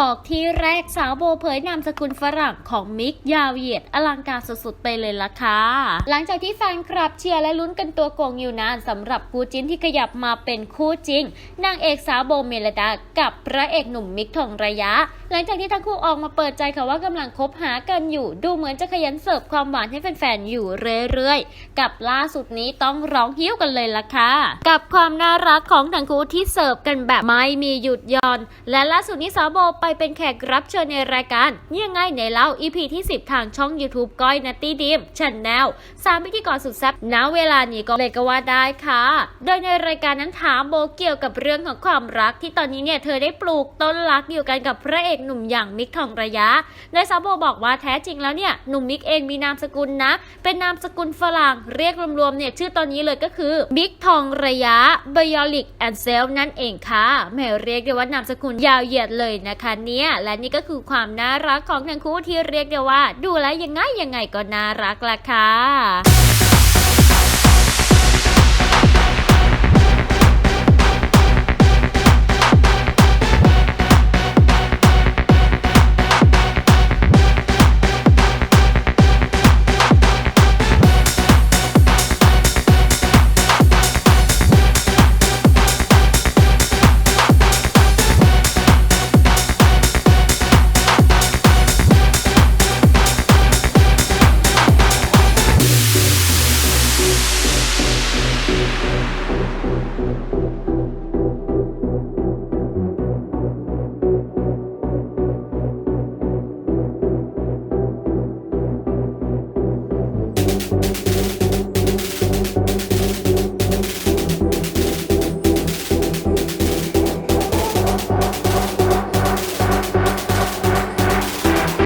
บอกที่แรกสาวโบเผยนามสกุลฝรั่งของมิกยาวเหยียดอลังการสุดๆไปเลยล่ะค่ะ หลังจากที่แฟนคลับเชียร์และลุ้นกันตัวโกงอยู่นานสำหรับคู่จิ้นที่ขยับมาเป็นคู่จริงนางเอกสาวโบเมลดากับพระเอกหนุ่มมิกทองระยะ หลังจากที่ทั้งคู่ออกมาเปิดใจค่ะว่ากำลังคบหากันอยู่ ดูเหมือนจะขยันเสิร์ฟความหวานให้แฟนๆอยู่เรื่อยๆ กับล่าสุดนี้ต้องร้องฮิ้วกันเลยล่ะค่ะกับความน่ารักของทั้งคู่ที่เสิร์ฟกันแบบไม่มีหยุดย่อน และล่าสุดนี้สาวโบไปเป็นแขกรับเชิญในรายการยังไงในเล่า EP ที่ 10 ทางช่อง YouTube ก้อยนัตตี้ดีมชันแนลสามพิธีกรสุดแซ่บณเวลานี้ก็เลยก็ว่าได้ค่ะ โดยในรายการนั้นถามโบเกี่ยวกับเรื่องของความรักที่ตอนนี้เนี่ยเธอได้ปลูกต้นรักอยู่กันกับพระเอกหนุ่มอย่างมิกทองระยะโดยสาวโบบอกว่าแท้จริงแล้วเนี่ยหนุ่มมิกเองมีนามสกุลนะ เป็นนามสกุลฝรั่งเรียกรวมๆเนี่ยชื่อตอนนี้เลยก็คือมิกทองระยะ b i o l i c and Self นั่นเองค่ะแหมเรียกได้ว่านามสกุลยาวเหยียดเลยนะคะเนี่ยและนี่ก็คือความน่ารักของทั้งคู่ที่เรียกได้ว่า ดูแลวยังไงยังไงก็น่ารักละค่ะ